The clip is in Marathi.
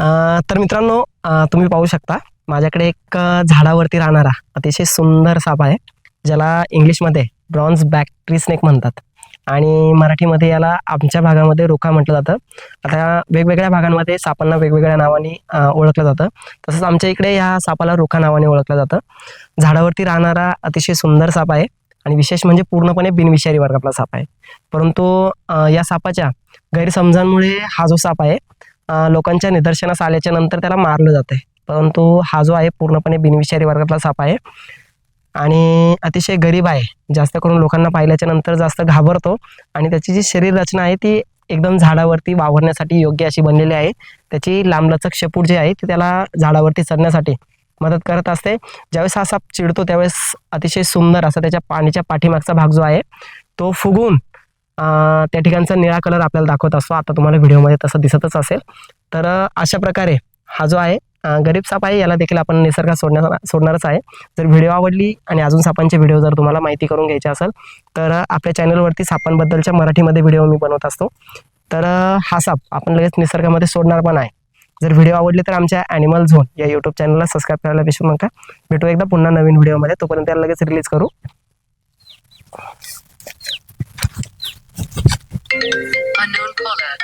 तर मित्रांनो तुम्ही पाहू शकता माझ्याकडे एक झाडावरती राहणारा अतिशय सुंदर साप आहे ज्याला इंग्लिशमध्ये ब्रॉन्झ बॅक्ट्री स्नेक म्हणतात. आणि मराठीमध्ये याला आमच्या भागामध्ये रोखा म्हटलं जातं. आता वेगवेगळ्या भागांमध्ये सापांना वेगवेगळ्या नावाने ओळखलं जातं. तसंच आमच्या इकडे या सापाला रोखा नावाने ओळखलं जातं. झाडावरती राहणारा अतिशय सुंदर साप आहे आणि विशेष म्हणजे पूर्णपणे बिनविषारी वर्गातला साप आहे. परंतु या सापाच्या गैरसमजांमुळे हा जो साप आहे लोकांच्या निदर्शनास आल्याच्यानंतर त्याला मारलं जातं आहे परंतु हा जो आहे पूर्णपणे बिनविषारी वर्गातला साप आहे. आणि अतिशय गरीब आहे. जास्त करून लोकांना पाहिल्याच्या नंतर जास्त घाबरतो. आणि त्याची जी शरीर रचना आहे ती एकदम झाडावरती वावरण्यासाठी योग्य अशी बनलेली आहे. त्याची लांबलचक शेपूट जे आहे ती त्याला झाडावरती चढण्यासाठी मदत करत असते. ज्यावेळेस हा साप चिडतो त्यावेळेस अतिशय सुंदर असा त्याच्या पाण्याच्या पाठीमागचा भाग जो आहे तो फुगून त्या ठिकाणचा निळा कलर आपल्याला दाखवत असतो. आता तुम्हाला व्हिडिओमध्ये तसं दिसतच असेल. तर अशा प्रकारे हा जो आहे गरीब साप आहे याला देखील आपण निसर्गात सोडणार सोडणारच आहे. जर व्हिडिओ आवडली आणि अजून सापांचे व्हिडिओ जर तुम्हाला माहिती करून घ्यायची असेल तर आपल्या चॅनलवरती सापांबद्दलच्या मराठीमध्ये व्हिडिओ मी बनवत असतो. तर हा साप आपण लगेच निसर्गामध्ये सोडणार पण आहे. जर व्हिडिओ आवडले तर आमच्या ॲनिमल झोन या यूट्यूब चॅनलला सबस्क्राईब करायला विसरू नका. भेटू एकदा पुन्हा नवीन व्हिडिओमध्ये. तोपर्यंत त्याला लगेच रिलीज करू. Unknown caller.